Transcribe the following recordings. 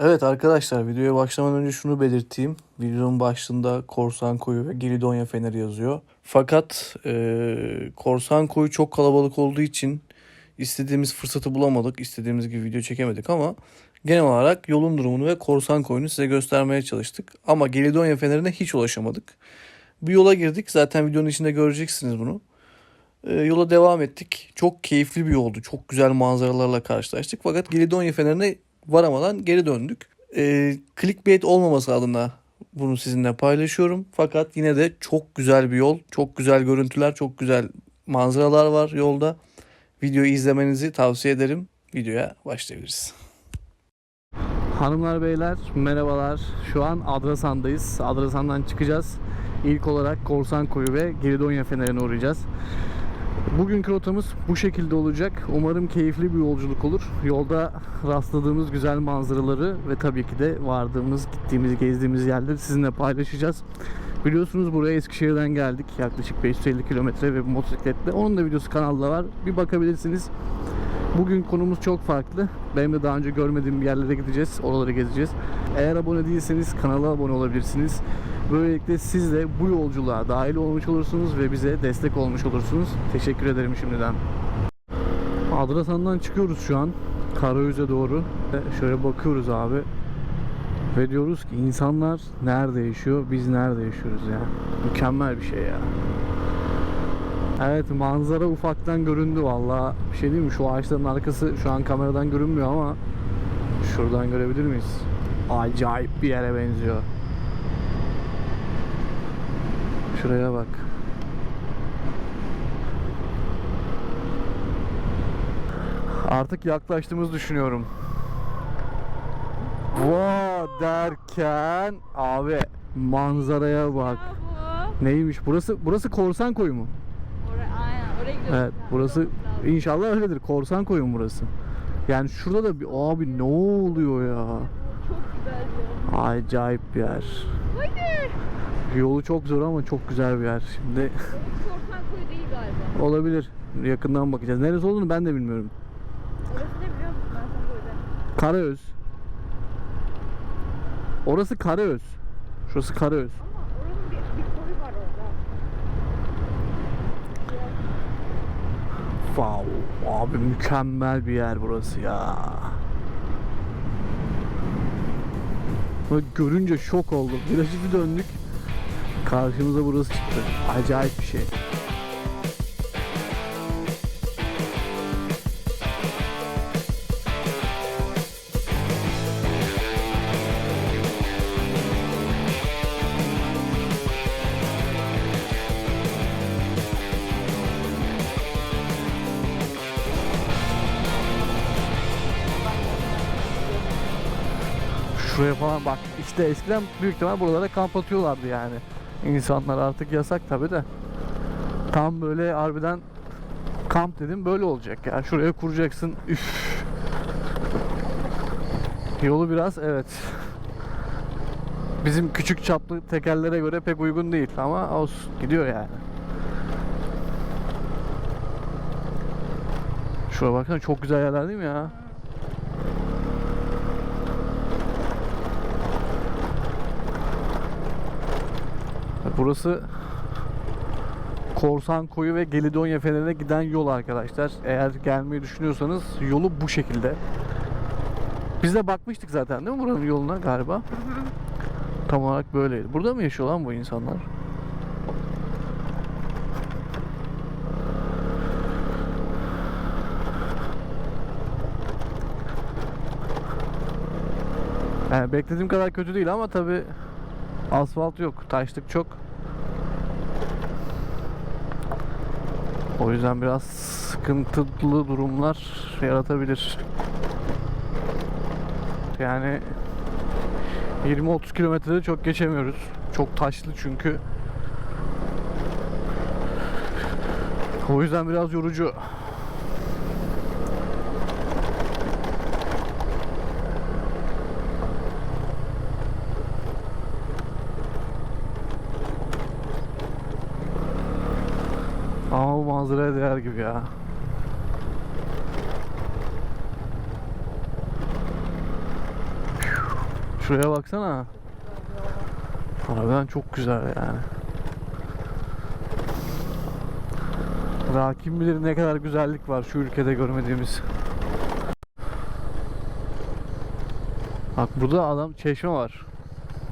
Evet arkadaşlar videoya başlamadan önce şunu belirteyim. Videonun başlığında Korsan Koyu ve Gelidonya Feneri yazıyor. Fakat eee, Korsan Koyu çok kalabalık olduğu için istediğimiz fırsatı bulamadık. İstediğimiz gibi video çekemedik ama genel olarak yolun durumunu ve Korsan Koyu'nu size göstermeye çalıştık. Ama Gelidonya Feneri'ne hiç ulaşamadık. Bir yola girdik. Zaten videonun içinde göreceksiniz bunu. Ee, yola devam ettik. Çok keyifli bir yoldu. Çok güzel manzaralarla karşılaştık. Fakat Gelidonya Feneri'ne varamadan geri döndük. Ee, clickbait olmaması adına bunu sizinle paylaşıyorum. Fakat yine de çok güzel bir yol. Çok güzel görüntüler, çok güzel manzaralar var yolda. Videoyu izlemenizi tavsiye ederim. Videoya başlayabiliriz. Hanımlar beyler merhabalar. Şu an Adrasan'dayız. Adrasan'dan çıkacağız. İlk olarak Korsan Koyu ve Geridonya Feneri'ne uğrayacağız. Bugünkü rotamız bu şekilde olacak. Umarım keyifli bir yolculuk olur. Yolda rastladığımız güzel manzaraları ve tabii ki de vardığımız, gittiğimiz, gezdiğimiz yerleri sizinle paylaşacağız. Biliyorsunuz buraya Eskişehir'den geldik. Yaklaşık 550 kilometre ve motosikletle. Onun da videosu kanalda var. Bir bakabilirsiniz. Bugün konumuz çok farklı. Benim de daha önce görmediğim yerlere gideceğiz. Oraları gezeceğiz. Eğer abone değilseniz kanala abone olabilirsiniz. Böylelikle siz de bu yolculuğa dahil olmuş olursunuz ve bize destek olmuş olursunuz. Teşekkür ederim şimdiden. Adrasan'dan çıkıyoruz şu an. Karayüz'e doğru. Şöyle bakıyoruz abi. Ve diyoruz ki insanlar nerede yaşıyor, biz nerede yaşıyoruz ya. Mükemmel bir şey ya. Evet manzara ufaktan göründü valla. Bir şey değil mi? Şu ağaçların arkası şu an kameradan görünmüyor ama şuradan görebilir miyiz? Acayip bir yere benziyor. Şuraya bak. Artık yaklaştığımızı düşünüyorum. Wow derken abi manzaraya bak. Neymiş burası? Burası Korsan Koyu mu? Evet burası inşallah öyledir. Korsan Koyu mu burası? Yani şurada da bir abi ne oluyor ya? Çok güzel bir yer. Acayip bir yer. Hayır. Yolu çok zor ama çok güzel bir yer. Şimdi Korsan koyu değil galiba. olabilir. Yakından bakacağız. Neresi olduğunu ben de bilmiyorum. Orası ne biliyor musun? Ben sana söyleyeyim. Karaöz. Orası Karaöz. Şurası Karaöz. Ama oranın bir, bir koyu var orada. Wow. Abi mükemmel bir yer burası ya. Böyle görünce şok oldum. Virajı bir döndük. Karşımıza burası çıktı. Acayip bir şey. Şuraya falan bak işte eskiden büyük ihtimal buralara kamp atıyorlardı yani. İnsanlar artık yasak tabi de. Tam böyle harbiden kamp dedim böyle olacak ya. Şuraya kuracaksın. Üf. Yolu biraz evet. Bizim küçük çaplı tekerlere göre pek uygun değil ama olsun gidiyor yani. Şuraya baksana çok güzel yerler değil mi ya? Burası Korsan Koyu ve Gelidonya Feneri'ne giden yol arkadaşlar. Eğer gelmeyi düşünüyorsanız yolu bu şekilde. Biz de bakmıştık zaten değil mi buranın yoluna galiba? Tam olarak böyleydi. Burada mı yaşıyor lan bu insanlar? Yani beklediğim kadar kötü değil ama tabi asfalt yok. Taşlık çok. O yüzden biraz sıkıntılı durumlar yaratabilir. Yani 20-30 kilometrede çok geçemiyoruz. Çok taşlı çünkü. O yüzden biraz yorucu. Manzaraya değer gibi ya. Şuraya baksana. Harbiden çok güzel yani. Daha kim bilir ne kadar güzellik var şu ülkede görmediğimiz. Bak burada adam çeşme var.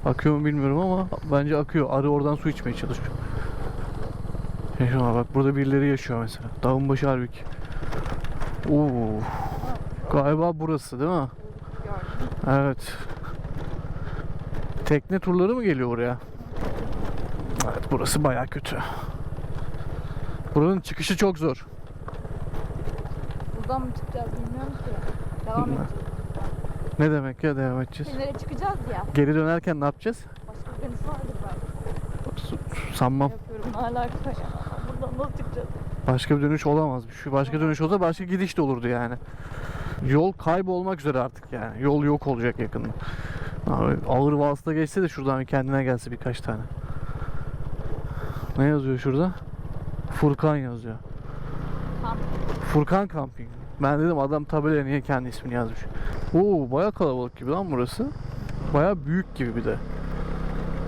Akıyor mu bilmiyorum ama bence akıyor. Arı oradan su içmeye çalışıyor. Var bak burada birileri yaşıyor mesela. Dağın başı halbuki. Oo. Galiba burası değil mi? Evet. Tekne turları mı geliyor oraya? Evet burası baya kötü. Buranın çıkışı çok zor. Buradan mı çıkacağız bilmiyorum ki. Devam Bilmem. edeceğiz. Ne demek ya devam edeceğiz? Nereye çıkacağız ya? Geri dönerken ne yapacağız? Başka bir deniz vardır belki. Sanmam. Yapıyorum ne alaka ya. Buradan nasıl çıkacağız? Başka bir dönüş olamaz. Şu başka dönüş olsa başka gidiş de olurdu yani. Yol kaybolmak üzere artık yani. Yol yok olacak yakında. Abi, ağır vasıta geçse de şuradan kendine gelse birkaç tane. Ne yazıyor şurada? Furkan yazıyor. Kamp. Furkan Camping. Ben dedim adam tabelaya niye kendi ismini yazmış. Oo baya kalabalık gibi lan burası. Baya büyük gibi bir de.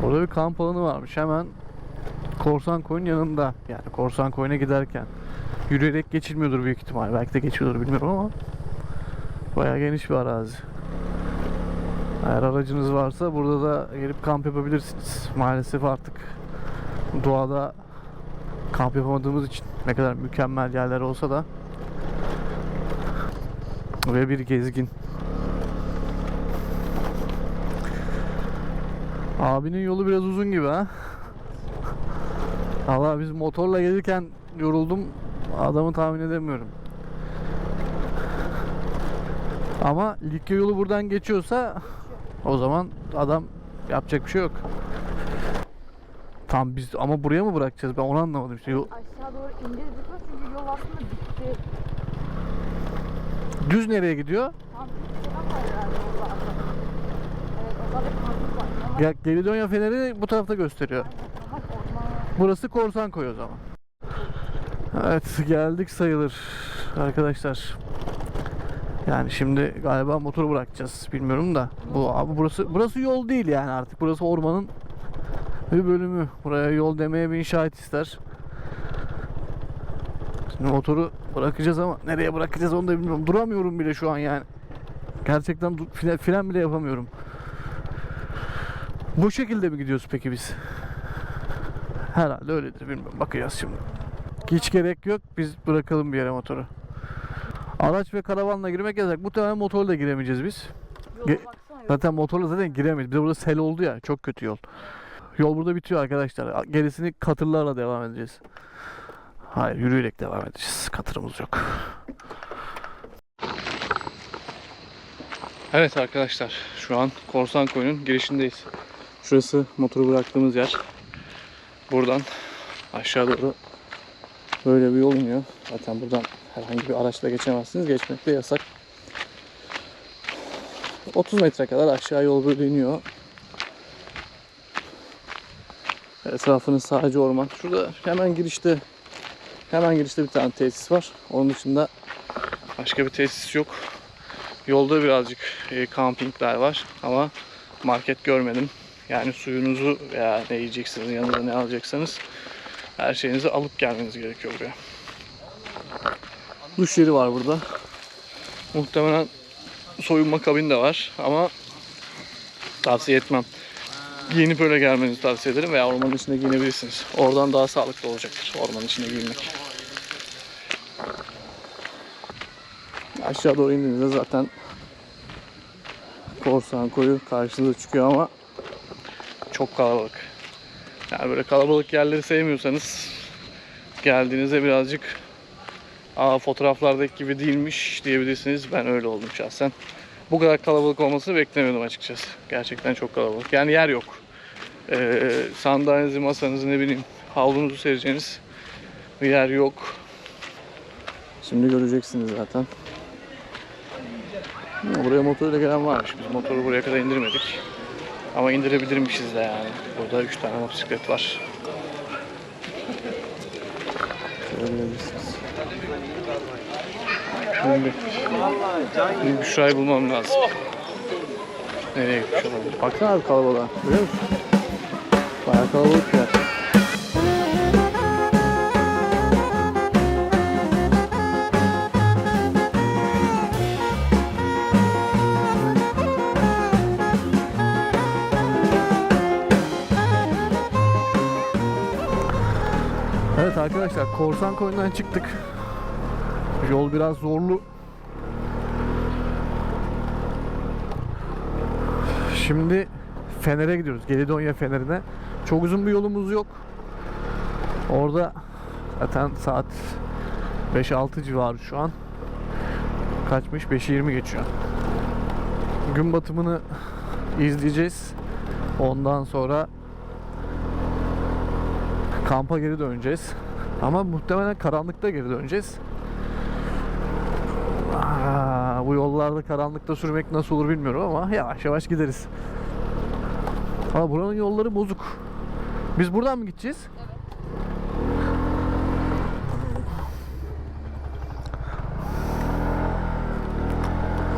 Orada bir kamp alanı varmış hemen Korsan Koyun yanında. Yani Korsan Koyun'a giderken. Yürüyerek geçilmiyordur büyük ihtimal. Belki de geçiyordur bilmiyorum ama baya geniş bir arazi. Eğer aracınız varsa burada da gelip kamp yapabilirsiniz. Maalesef artık doğada kamp yapamadığımız için ne kadar mükemmel yerler olsa da ve bir gezgin. Abinin yolu biraz uzun gibi ha. Allah biz motorla gelirken yoruldum. Adamı tahmin edemiyorum. Ama Likya yolu buradan geçiyorsa o zaman adam yapacak bir şey yok. Tam biz ama buraya mı bırakacağız? Ben onu anlamadım işte. Yol- Aşağı doğru ineceğiz lütfen çünkü yol aslında bitti. Düz nereye gidiyor? Kamp falan var herhalde orada. Evet orada bir var. Ama Ya Gelidonya Feneri bu tarafta gösteriyor. Burası korsan koy o zaman. Evet geldik sayılır arkadaşlar. Yani şimdi galiba motoru bırakacağız bilmiyorum da. Bu abi burası burası yol değil yani artık. Burası ormanın bir bölümü. Buraya yol demeye bir inşaat ister. Şimdi motoru bırakacağız ama nereye bırakacağız onu da bilmiyorum. Duramıyorum bile şu an yani. Gerçekten fren bile yapamıyorum. Bu şekilde mi gidiyoruz peki biz? Herhalde öyledir bilmiyorum. Bakacağız şimdi. Hiç gerek yok. Biz bırakalım bir yere motoru. Araç ve karavanla girmek yasak. Muhtemelen motorla giremeyeceğiz biz. yola Ge-. Zaten motorla zaten giremeyiz. Bir de burada sel oldu ya. Çok kötü yol. Yol burada bitiyor arkadaşlar. Gerisini katırlarla devam edeceğiz. Hayır yürüyerek devam edeceğiz. Katırımız yok. Evet arkadaşlar şu an Korsan Koyun'un girişindeyiz. Şurası motoru bıraktığımız yer. Buradan aşağı doğru böyle bir yol iniyor. Zaten buradan herhangi bir araçla geçemezsiniz. Geçmek de yasak. 30 metre kadar aşağı yol böyle iniyor. Etrafınız sadece orman. Şurada hemen girişte hemen girişte bir tane tesis var. Onun dışında başka bir tesis yok. Yolda birazcık e, kampingler var ama market görmedim. Yani suyunuzu veya ne yiyeceksiniz, yanınıza ne alacaksanız her şeyinizi alıp gelmeniz gerekiyor buraya. Duş yeri var burada. Muhtemelen soyunma kabini de var ama tavsiye etmem. Giyinip öyle gelmenizi tavsiye ederim veya ormanın içinde giyinebilirsiniz. Oradan daha sağlıklı olacaktır ormanın içinde giyinmek. Aşağı doğru indiğinizde zaten korsan koyu karşınıza çıkıyor ama çok kalabalık. Yani böyle kalabalık yerleri sevmiyorsanız geldiğinizde birazcık Aa fotoğraflardaki gibi değilmiş diyebilirsiniz. Ben öyle oldum şahsen. Bu kadar kalabalık olmasını beklemiyordum açıkçası. Gerçekten çok kalabalık. Yani yer yok. Ee, sandalyenizi, masanızı ne bileyim havlunuzu sereceğiniz bir yer yok. Şimdi göreceksiniz zaten. Buraya motoruyla gelen varmış. Biz motoru buraya kadar indirmedik. Ama indirebilirmişiz de yani. Burada 3 tane motosiklet var. Görebilirsiniz. Şimdi bir Büşra'yı bulmam lazım. Nereye gitmiş olabilir? Baksana abi kalabalığa. Görüyor musun? Bayağı kalabalık ya. Arkadaşlar korsan koyundan çıktık. Yol biraz zorlu. Şimdi Fener'e gidiyoruz. Gelidonya Fener'ine. Çok uzun bir yolumuz yok. Orada zaten saat 5-6 civarı şu an. Kaçmış? 5'i 20 geçiyor. Gün batımını izleyeceğiz. Ondan sonra kampa geri döneceğiz. Ama muhtemelen karanlıkta geri döneceğiz. Aa, bu yollarda karanlıkta sürmek nasıl olur bilmiyorum ama yavaş yavaş gideriz. Ama buranın yolları bozuk. Biz buradan mı gideceğiz?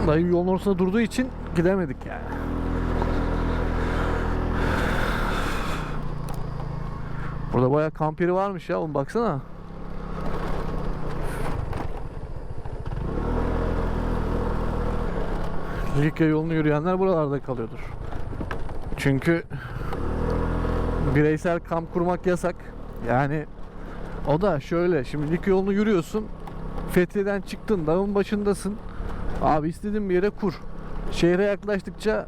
Dayı yolun ortasında durduğu için gidemedik yani. Burada bayağı kamp yeri varmış ya oğlum baksana. Likya yolunu yürüyenler buralarda kalıyordur. Çünkü bireysel kamp kurmak yasak. Yani o da şöyle şimdi Likya yolunu yürüyorsun. Fethiye'den çıktın dağın başındasın. Abi istediğin bir yere kur. Şehre yaklaştıkça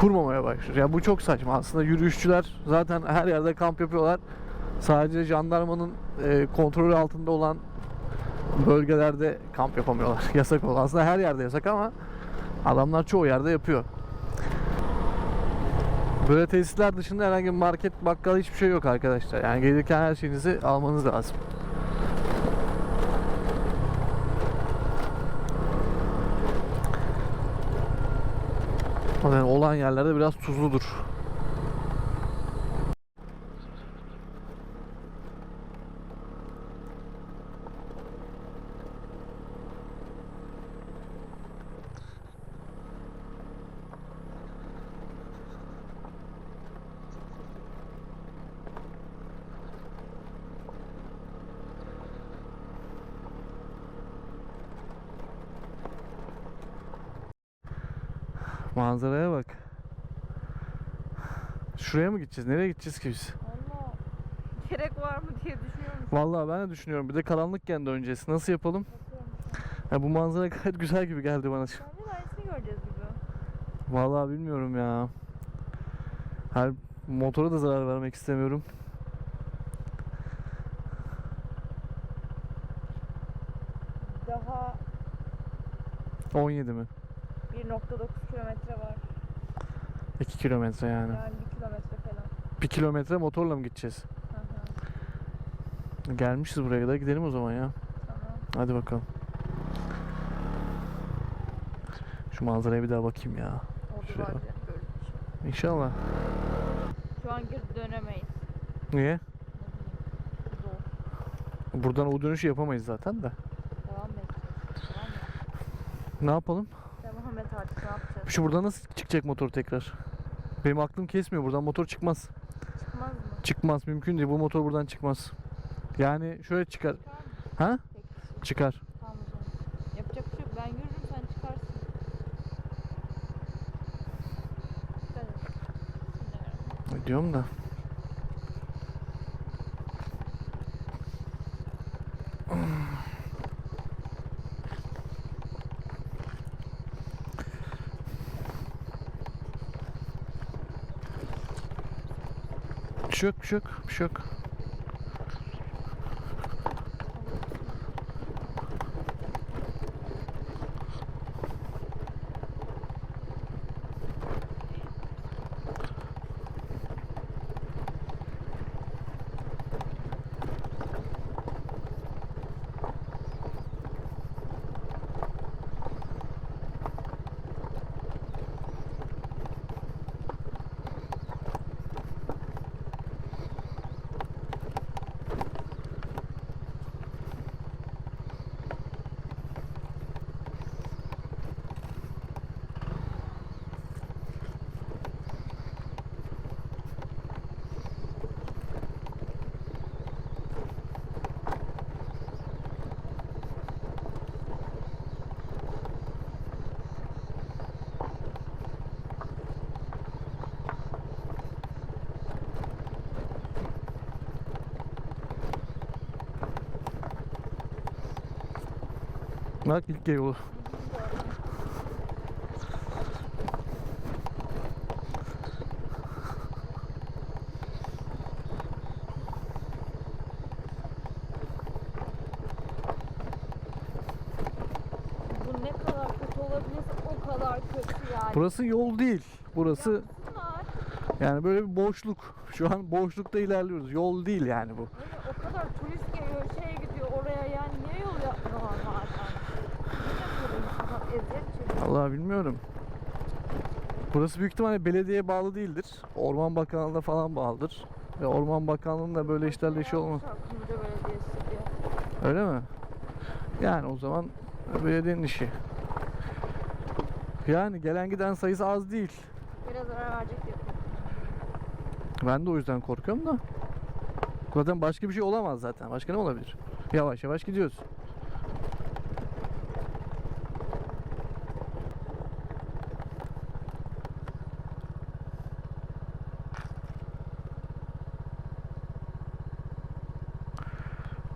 kurmamaya başlıyor. Ya bu çok saçma. Aslında yürüyüşçüler zaten her yerde kamp yapıyorlar. Sadece jandarmanın e, kontrolü altında olan bölgelerde kamp yapamıyorlar. Yasak olan. Aslında her yerde yasak ama adamlar çoğu yerde yapıyor. Böyle tesisler dışında herhangi bir market, bakkal hiçbir şey yok arkadaşlar. Yani gelirken her şeyinizi almanız lazım. Yani olan yerlerde biraz tuzludur. Manzaraya bak. Şuraya mı gideceğiz? Nereye gideceğiz ki biz? Valla gerek var mı diye düşünüyorum. Vallahi ben de düşünüyorum. Bir de karanlıkken döneceğiz. Nasıl yapalım? Ya bu manzara gayet güzel gibi geldi bana. Bence de aynısını göreceğiz gibi. Vallahi bilmiyorum ya. Her motora da zarar vermek istemiyorum. Daha 17 mi? 1.9 kilometre var. 2 kilometre yani. Yani 1 kilometre falan. 1 kilometre motorla mı gideceğiz? Hı hı, Gelmişiz buraya kadar gidelim o zaman ya. tamam. Hadi bakalım. Şu manzaraya bir daha bakayım ya. Oldu Şuraya bak. böyle. İnşallah. Şu an geri dönemeyiz. Niye? Zor. Buradan o dönüşü yapamayız zaten de. Devam edeceğiz. Tamam mı? Ne yapalım? Artık ne yapacağız? Şu buradan nasıl çıkacak motor tekrar? Benim aklım kesmiyor. Buradan motor çıkmaz. Çıkmaz mı? Çıkmaz. Mümkün değil. Bu motor buradan çıkmaz. Yani şöyle çıkar. Çıkar? Ha? Peki. Çıkar. Tamam. Yapacak bir şey yok. Ben yürürüm sen çıkarsın. Bismillahirrahmanirrahim. Diyorum da. Şey yok, bir şey yok, bir şey yok. Bak Likya yolu. Bu ne kadar kötü olabilirse o kadar kötü yani. Burası yol değil. Burası yani böyle bir boşluk. Şu an boşlukta ilerliyoruz. Yol değil yani bu. Böyle o kadar turist geliyor, şey gidiyor oraya yani niye yol yapmıyorlar zaten? Niye böyle insanlar Allah bilmiyorum. Burası büyük ihtimalle belediyeye bağlı değildir. Orman Bakanlığı'na falan bağlıdır. Ve Orman Bakanlığı'nda böyle işlerle işi olmaz. Öyle mi? Yani o zaman belediyenin işi. Yani gelen giden sayısı az değil. Biraz zarar verecek diye korkuyorum. Ben de o yüzden korkuyorum da. Zaten başka bir şey olamaz zaten. Başka ne olabilir? Yavaş yavaş gidiyoruz.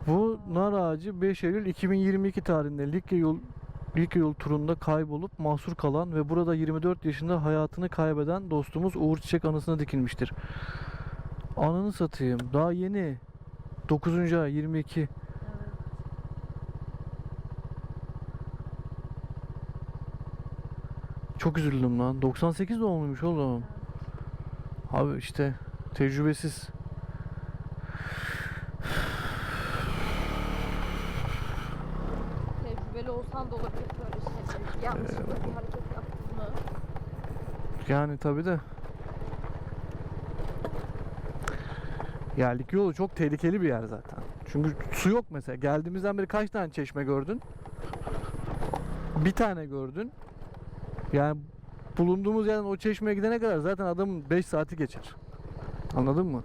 Bu nar ağacı 5 Eylül 2022 tarihinde Likya yol Likya yol turunda kaybolup mahsur kalan ve burada 24 yaşında hayatını kaybeden dostumuz Uğur Çiçek anısına dikilmiştir. Ananı satayım. Daha yeni. 9. ay 22. Evet. Çok üzüldüm lan. 98 doğumluymuş oğlum. Abi işte tecrübesiz. Ee, yani tabi de. Ya yolu çok tehlikeli bir yer zaten. Çünkü su yok mesela. Geldiğimizden beri kaç tane çeşme gördün? Bir tane gördün. Yani bulunduğumuz yerden o çeşmeye gidene kadar zaten adam 5 saati geçer. Anladın mı?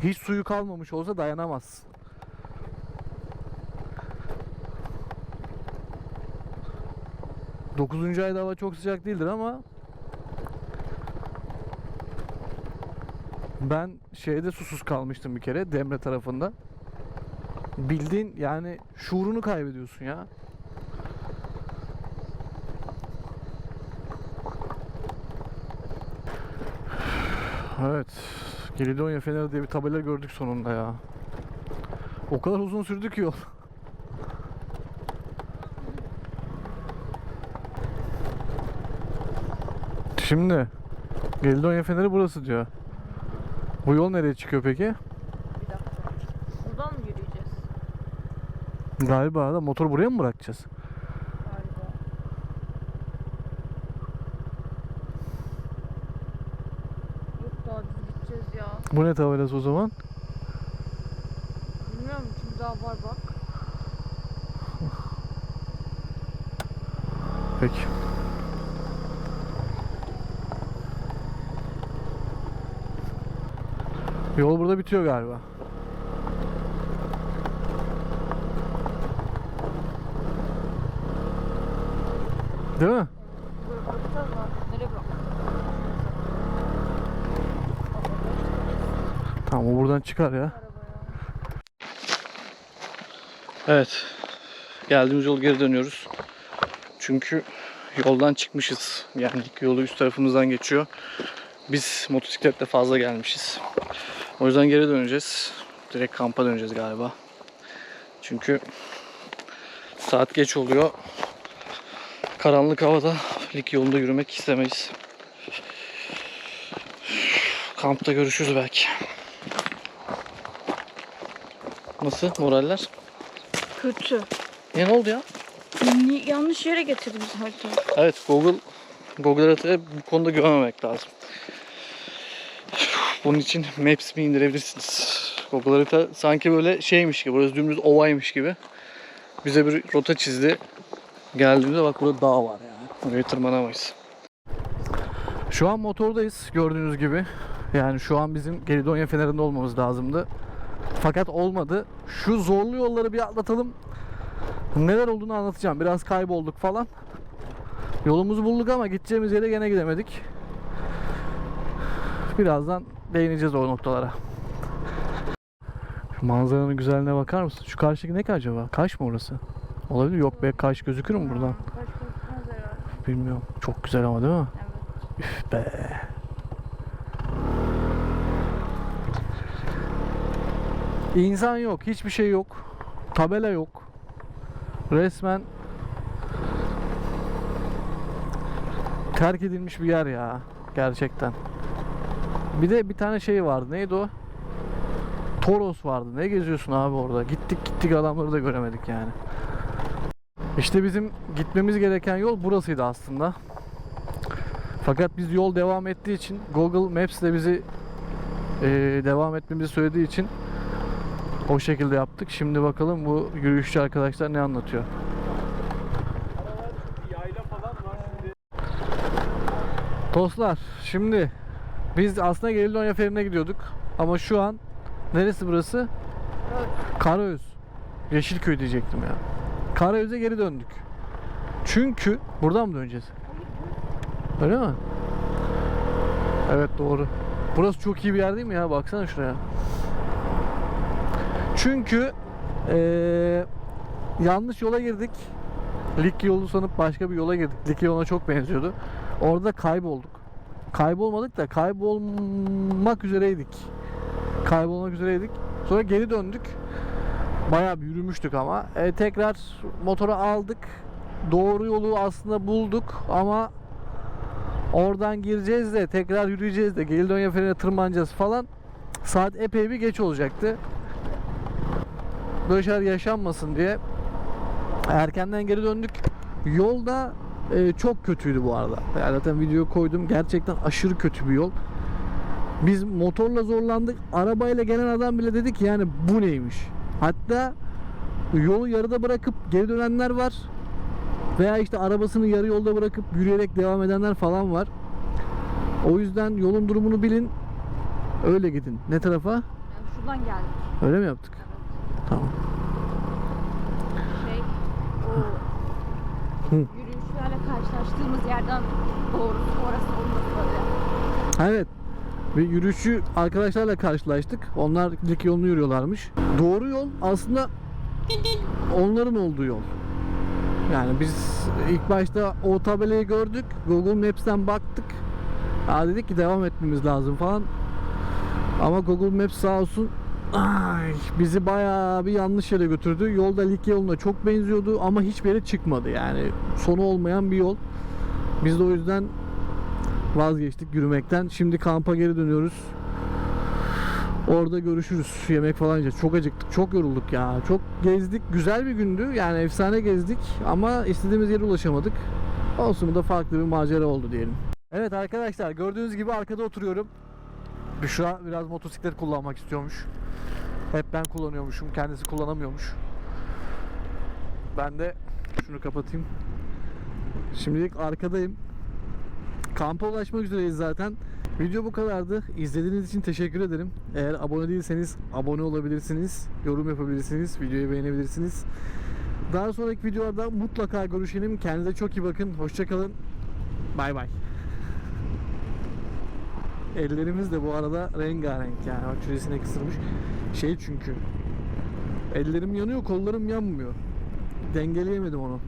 Hiç suyu kalmamış olsa dayanamazsın. 9. ayda hava çok sıcak değildir ama ben şeyde susuz kalmıştım bir kere Demre tarafında. Bildiğin yani şuurunu kaybediyorsun ya. Evet. Gelidonya Feneri diye bir tabela gördük sonunda ya. O kadar uzun sürdü ki yol. Şimdi Gelidonya Feneri burası diyor. Bu yol nereye çıkıyor peki? Bir dakika. Buradan mı yürüyeceğiz? Galiba da motor buraya mı bırakacağız? Galiba. Yok daha düz gideceğiz ya. Bu ne tabelası o zaman? Bilmiyorum kim daha var bak. Peki. Yol burada bitiyor galiba. Değil mi? Tamam o buradan çıkar ya. Evet. Geldiğimiz yol geri dönüyoruz. Çünkü yoldan çıkmışız. Yani yolu üst tarafımızdan geçiyor. Biz motosikletle fazla gelmişiz. O yüzden geri döneceğiz. Direkt kampa döneceğiz galiba. Çünkü saat geç oluyor. Karanlık havada lik yolunda yürümek istemeyiz. Kampta görüşürüz belki. Nasıl moraller? Kötü. E ne oldu ya? Yanlış yere getirdi bizi harita. Evet Google Google haritaya bu konuda güvenmemek lazım. Bunun için Maps mi indirebilirsiniz. Google harita sanki böyle şeymiş gibi, burası dümdüz ovaymış gibi. Bize bir rota çizdi. Geldiğimizde bak burada dağ var yani. Oraya tırmanamayız. Şu an motordayız gördüğünüz gibi. Yani şu an bizim Gelidonya Feneri'nde olmamız lazımdı. Fakat olmadı. Şu zorlu yolları bir atlatalım. Neler olduğunu anlatacağım. Biraz kaybolduk falan. Yolumuzu bulduk ama gideceğimiz yere gene gidemedik. Birazdan değineceğiz o noktalara. Şu manzaranın güzelliğine bakar mısın? Şu karşıdaki ne ki acaba? Kaş mı orası? Olabilir. Yok be kaş gözükür mü buradan? Gözükmez herhalde. Bilmiyorum. Çok güzel ama değil mi? Evet. Üf be. İnsan yok. Hiçbir şey yok. Tabela yok. Resmen terk edilmiş bir yer ya. Gerçekten. Bir de bir tane şey vardı. Neydi o? Toros vardı. Ne geziyorsun abi orada? Gittik gittik adamları da göremedik yani. İşte bizim gitmemiz gereken yol burasıydı aslında. Fakat biz yol devam ettiği için Google Maps de bizi eee, devam etmemizi söylediği için o şekilde yaptık. Şimdi bakalım bu yürüyüşçü arkadaşlar ne anlatıyor. Dostlar şimdi biz aslında Gelidonya Feri'ne gidiyorduk. Ama şu an neresi burası? Karaöz. Yeşilköy diyecektim ya. Karaöz'e geri döndük. Çünkü buradan mı döneceğiz? Öyle mi? Evet doğru. Burası çok iyi bir yer değil mi ya? Baksana şuraya. Çünkü eee, yanlış yola girdik. Likya yolu sanıp başka bir yola girdik. Likya yoluna çok benziyordu. Orada kaybolduk. Kaybolmadık da kaybolmak üzereydik. Kaybolmak üzereydik. Sonra geri döndük. Bayağı bir yürümüştük ama. E, tekrar motoru aldık. Doğru yolu aslında bulduk ama oradan gireceğiz de tekrar yürüyeceğiz de Gelidonya Feri'ne tırmanacağız falan. Saat epey bir geç olacaktı. Böyle şeyler yaşanmasın diye erkenden geri döndük. Yolda e, çok kötüydü bu arada. Yani zaten video koydum. Gerçekten aşırı kötü bir yol. Biz motorla zorlandık. Arabayla gelen adam bile dedi ki yani bu neymiş? Hatta yolu yarıda bırakıp geri dönenler var. Veya işte arabasını yarı yolda bırakıp yürüyerek devam edenler falan var. O yüzden yolun durumunu bilin. Öyle gidin. Ne tarafa? Yani şuradan geldik. Öyle mi yaptık? Tamam. Şey o Hı. Karşılaştığımız yerden doğrusu orası onu da söyle. Evet. Bir yürüyüşçü arkadaşlarla karşılaştık. Onlar dik yolunu yürüyorlarmış. Doğru yol aslında onların olduğu yol. Yani biz ilk başta o tabelayı gördük. Google Maps'ten baktık. Ha dedik ki devam etmemiz lazım falan. Ama Google Maps sağ olsun ay, bizi bayağı bir yanlış yere götürdü. Yolda Likya yoluna çok benziyordu ama hiçbir yere çıkmadı. Yani sonu olmayan bir yol. Biz de o yüzden vazgeçtik yürümekten. Şimdi kampa geri dönüyoruz. Orada görüşürüz. Yemek falan yiyeceğiz. Çok acıktık. Çok yorulduk ya. Çok gezdik. Güzel bir gündü. Yani efsane gezdik. Ama istediğimiz yere ulaşamadık. Olsun bu da farklı bir macera oldu diyelim. Evet arkadaşlar gördüğünüz gibi arkada oturuyorum. Büşra biraz motosiklet kullanmak istiyormuş. Hep ben kullanıyormuşum. Kendisi kullanamıyormuş. Ben de şunu kapatayım. Şimdilik arkadayım. Kampa ulaşmak üzereyiz zaten. Video bu kadardı. İzlediğiniz için teşekkür ederim. Eğer abone değilseniz abone olabilirsiniz. Yorum yapabilirsiniz. Videoyu beğenebilirsiniz. Daha sonraki videolarda mutlaka görüşelim. Kendinize çok iyi bakın. Hoşçakalın. Bay bay. Ellerimiz de bu arada rengarenk yani. Bak şurasına kısılmış. Şey çünkü. Ellerim yanıyor, kollarım yanmıyor. Dengeleyemedim onu.